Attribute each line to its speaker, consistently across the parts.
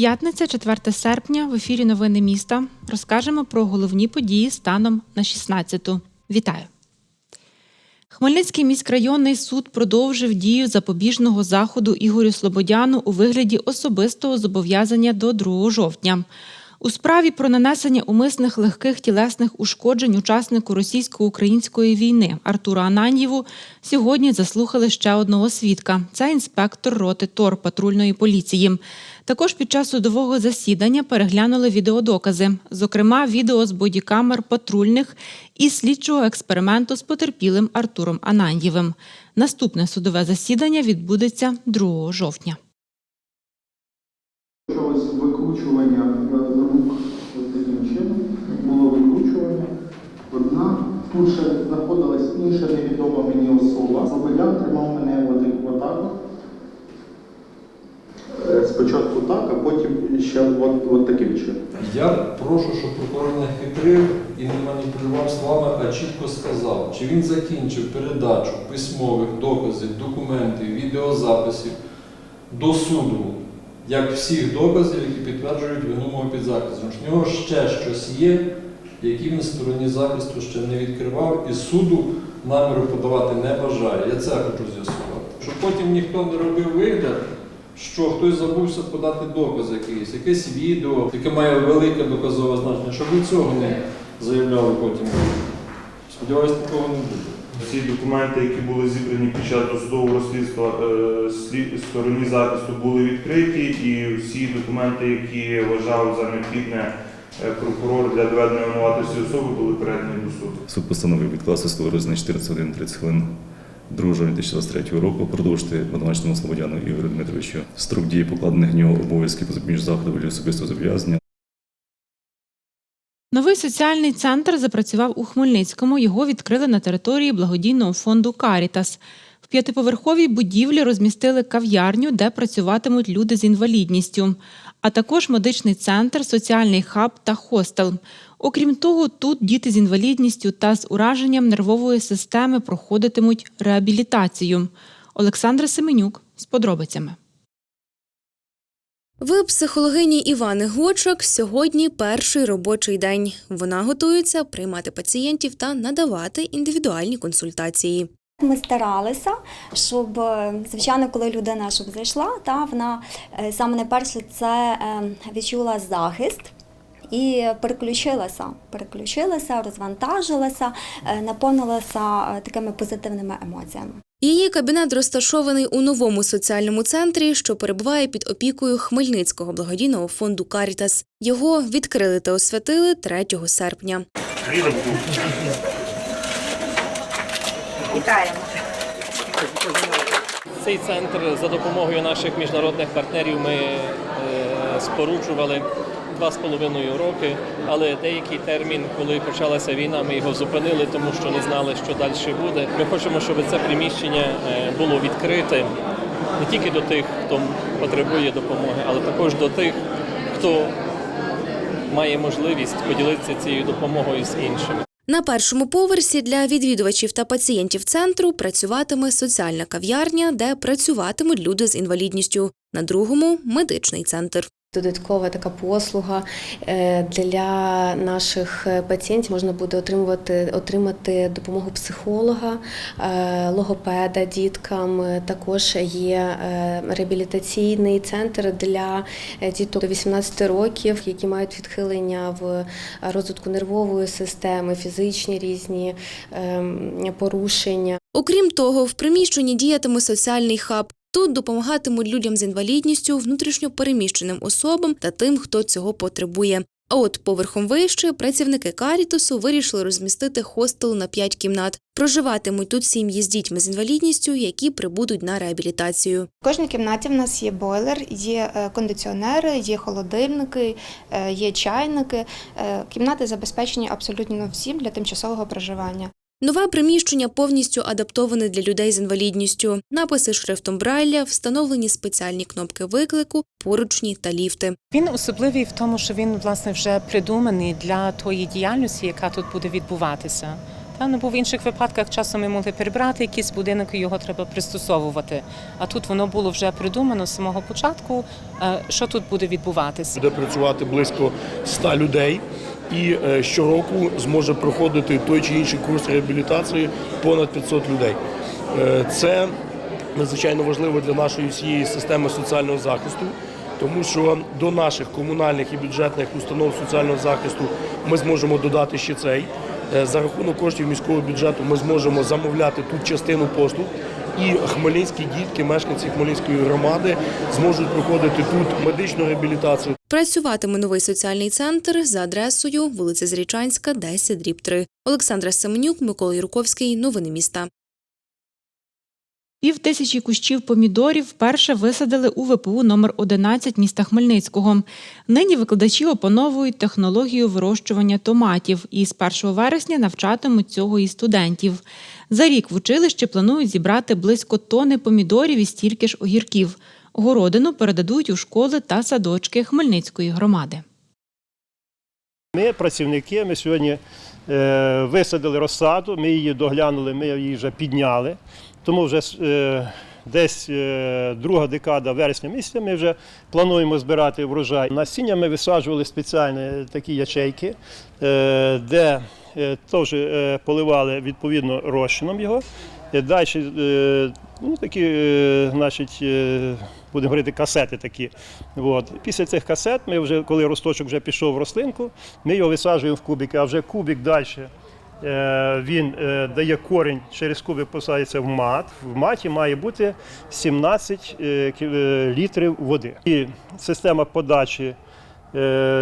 Speaker 1: П'ятниця, 4 серпня. В ефірі Новини міста. Розкажемо про головні події станом на 16-ту. Вітаю. Хмельницький міськрайонний суд продовжив дію запобіжного заходу Ігорю Слободяну у вигляді особистого зобов'язання до 2 жовтня. У справі про нанесення умисних легких тілесних ушкоджень учаснику російсько-української війни Артуру Ананьєву сьогодні заслухали ще одного свідка. Це інспектор роти ТОР патрульної поліції. Також під час судового засідання переглянули відеодокази, зокрема, відео з бодікамер патрульних і слідчого експерименту з потерпілим Артуром Ананьєвим. Наступне судове засідання відбудеться 2 жовтня.
Speaker 2: Почалось викручування рук таким чином. Було викручування. Одна. Тут ще знаходилась інша невідома мені особа. Слободян тримав мене от- отак. Е, Спочатку так, а потім ще от, от таким чином.
Speaker 3: Я прошу, щоб прокурор не хитрив і не маніпулював словами, а чітко сказав, чи він закінчив передачу письмових доказів, документів, відеозаписів до суду, як всіх доказів, які підтверджують вину мого підзахисного. В нього ще щось є, які він стороні захисту ще не відкривав, і суду наміру подавати не бажає. Я це хочу з'ясувати. Щоб потім ніхто не робив вигляд, що хтось забувся подати докази якийсь, якесь відео, яке має велике доказове значення, щоб ви цього не заявляли потім. Сподіваюсь, такого не буде.
Speaker 4: Всі документи, які були зібрані під час досудового розслідства е, стороні захисту, були відкриті, і всі документи, які вважав за необхідне е, прокурор для доведення винуватості особи, були передані до суду.
Speaker 5: Суд постановив відкласти судове розгляд 41 30 хвилин 2 жовтня 2023 року, продовжити обвинуваченому Слободяну Ігорю Дмитровичу строк дії покладених в нього обов'язків по запобіжного заходу для особистого зобов'язання
Speaker 1: Новий соціальний центр запрацював у Хмельницькому. Його відкрили на території благодійного фонду Карітас. В п'ятиповерховій будівлі розмістили кав'ярню, де працюватимуть люди з інвалідністю, а також медичний центр, соціальний хаб та хостел. Окрім того, тут діти з інвалідністю та з ураженням нервової системи проходитимуть реабілітацію. Олександра Семенюк з подробицями.
Speaker 6: В психологині Івани Гочок сьогодні перший робочий день. Вона готується приймати пацієнтів та надавати індивідуальні консультації.
Speaker 7: Ми старалися, щоб е, звичайно, коли людина щоб зайшла, та вона е, саме найперше це е, відчула захист. І переключилася, переключилася, розвантажилася, наповнилася такими позитивними емоціями.
Speaker 6: Її кабінет розташований у новому соціальному центрі, що перебуває під опікою Хмельницького благодійного фонду Карітас. Його відкрили та освятили 3 серпня. Вітаємо.
Speaker 8: Цей центр за допомогою наших міжнародних партнерів ми е, споруджували два з половиною роки, але деякий термін, коли почалася війна, ми його зупинили, тому що не знали, що далі буде. Ми хочемо, щоб це приміщення е, було відкрите не тільки до тих, хто потребує допомоги, але також до тих, хто має можливість поділитися цією допомогою з іншими.
Speaker 6: На першому поверсі для відвідувачів та пацієнтів центру працюватиме соціальна кав'ярня, де працюватимуть люди з інвалідністю. На другому медичний центр.
Speaker 9: Додаткова така послуга е, для наших е, пацієнтів можна буде отримувати отримати допомогу психолога, е, логопеда діткам. Також є реабілітаційний центр для діток до 18 років, які мають відхилення в розвитку нервової системи, фізичні різні ем, порушення.
Speaker 6: Окрім того, в приміщенні діятиме соціальний хаб. Тут допомагатимуть людям з інвалідністю, внутрішньо переміщеним особам та тим, хто цього потребує. А от поверхом вище працівники Карітусу вирішили розмістити хостел на 5 кімнат. Проживатимуть тут сім'ї з дітьми з інвалідністю, які прибудуть на реабілітацію.
Speaker 10: В кожній кімнаті в нас є бойлер, є е, кондиціонери, є холодильники, е, є чайники. Е, Кімнати забезпечені абсолютно всім для тимчасового проживання.
Speaker 6: Нове приміщення повністю адаптоване для людей з інвалідністю. Написи шрифтом Брайля, встановлені спеціальні кнопки виклику, поручні та ліфти.
Speaker 11: Він особливий в тому, що він власне вже придуманий для тої діяльності, яка тут буде відбуватися. Та ну, бо в інших випадках часом ми могли перебрати якийсь будинок і його треба пристосовувати. А тут воно було вже придумано з самого початку, е, що тут буде відбуватися.
Speaker 12: Буде працювати близько 100 людей, і е, щороку зможе проходити той чи інший курс реабілітації понад 500 людей. Е, Це надзвичайно важливо для нашої всієї системи соціального захисту, тому що до наших комунальних і бюджетних установ соціального захисту ми зможемо додати ще цей. Е, За рахунок коштів міського бюджету ми зможемо замовляти тут частину послуг. І хмельницькі дітки, мешканці Хмельницької громади, зможуть проходити тут медичну реабілітацію.
Speaker 6: Працюватиме новий соціальний центр за адресою вулиця Зрічанська, 10, дріб 3. Олександра Семенюк, Микола Юрковський. Новини міста.
Speaker 1: Пів тисячі кущів помідорів вперше висадили у ВПУ номер 11 міста Хмельницького. Нині викладачі опановують технологію вирощування томатів і з 1 вересня навчатимуть цього і студентів. За рік в училищі планують зібрати близько тони помідорів і стільки ж огірків. Городину передадуть у школи та садочки Хмельницької громади.
Speaker 13: Ми, працівники, ми сьогодні е, висадили розсаду, ми її доглянули, ми її вже підняли. Тому вже е, десь е, друга декада вересня місяця ми вже плануємо збирати врожай. Насіння ми висаджували спеціальні такі ячейки, де теж поливали відповідно розчином його. Далі ну, такі, е, значить, е, будемо говорити, касети такі. От. Після цих касет ми вже, коли росточок вже пішов в рослинку, ми його висаджуємо в кубики, а вже кубик далі. е, Він дає корінь, через кубик посадиться в мат. В маті має бути 17 е, е, літрів води. І система подачі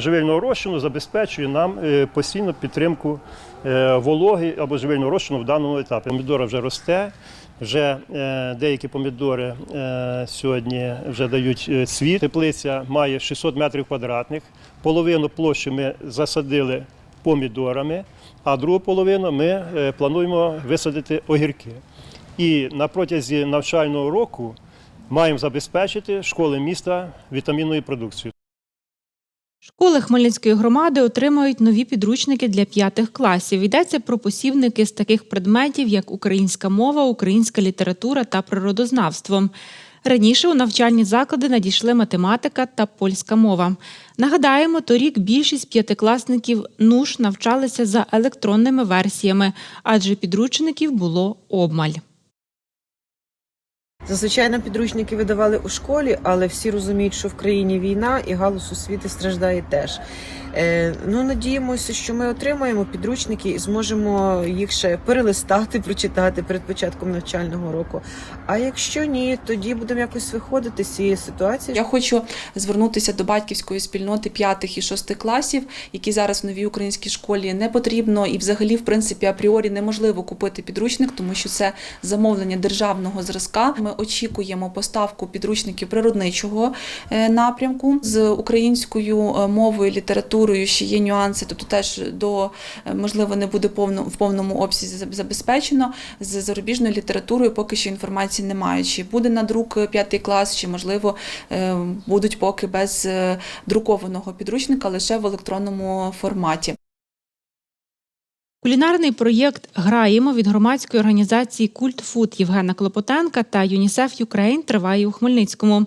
Speaker 13: живильного розчину забезпечує нам е, постійну підтримку е, вологи або живильного розчину в даному етапі. Помідора вже росте. Вже е, деякі помідори е, сьогодні вже дають е, цвіт. Теплиця має 600 метрів квадратних. Половину площі ми засадили помідорами, а другу половину ми е, плануємо висадити огірки. І на протязі навчального року маємо забезпечити школи міста вітамінною продукцією.
Speaker 1: Школи Хмельницької громади отримають нові підручники для п'ятих класів. Йдеться про посібники з таких предметів, як українська мова, українська література та природознавство. Раніше у навчальні заклади надійшли математика та польська мова. Нагадаємо, торік більшість п'ятикласників НУШ навчалися за електронними версіями, адже підручників було обмаль.
Speaker 14: Зазвичай підручники видавали у школі, але всі розуміють, що в країні війна і галус освіти страждає теж. Е, ну, надіємося, що ми отримаємо підручники і зможемо їх ще перелистати, прочитати перед початком навчального року. А якщо ні, тоді будемо якось виходити з цієї ситуації.
Speaker 15: Я хочу звернутися до батьківської спільноти п'ятих і шостих класів, які зараз в новій українській школі не потрібно і, взагалі, в принципі, апріорі неможливо купити підручник, тому що це замовлення державного зразка. Ми очікуємо поставку підручників природничого е, напрямку з українською е, мовою, літературою. Ще є нюанси, тобто теж до е, можливо не буде повно в повному обсязі забезпечено. З зарубіжною літературою поки що інформації немає. Чи буде на друк п'ятий клас, чи можливо будуть поки без друкованого підручника лише в електронному форматі.
Speaker 1: Кулінарний проєкт Граємо від громадської організації Культ Фуд Євгена Клопотенка та ЮНІСЕФ Юкрейн триває у Хмельницькому.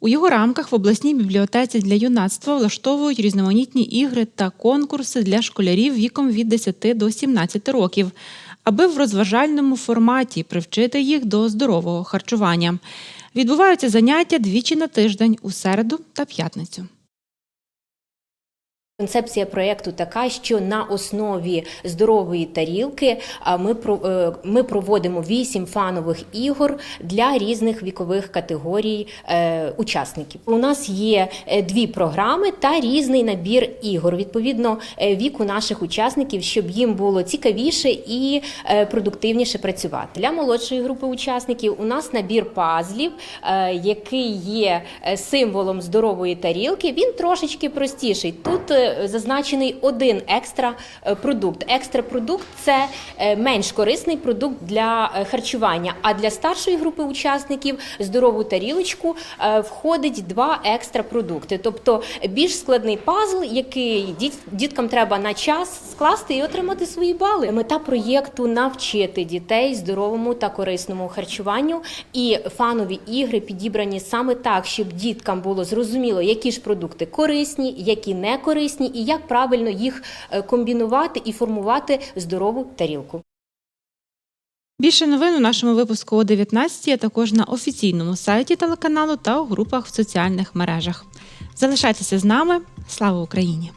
Speaker 1: У його рамках в обласній бібліотеці для юнацтва влаштовують різноманітні ігри та конкурси для школярів віком від 10 до 17 років, аби в розважальному форматі привчити їх до здорового харчування. Відбуваються заняття двічі на тиждень у середу та п'ятницю.
Speaker 16: Концепція проєкту така, що на основі здорової тарілки ми е, ми проводимо вісім фанових ігор для різних вікових категорій е, учасників. У нас є е, дві програми та різний набір ігор відповідно віку наших учасників, щоб їм було цікавіше і продуктивніше працювати. Для молодшої групи учасників у нас набір пазлів, який є символом здорової тарілки. Він трошечки простіший. Тут зазначений один екстра е, продукт. Екстра продукт це е, менш корисний продукт для е, харчування. А для старшої групи учасників здорову тарілочку входить два екстра продукти, тобто більш складний пазл, який діт- діткам треба на час скласти і отримати свої бали. Мета проєкту навчити дітей здоровому та корисному харчуванню. І фанові ігри підібрані саме так, щоб діткам було зрозуміло, які ж продукти корисні, які не корисні, і як правильно їх е, комбінувати і формувати здорову тарілку.
Speaker 1: Більше новин у нашому випуску о 19, а також на офіційному сайті телеканалу та у групах в соціальних мережах. Залишайтеся з нами. Слава Україні!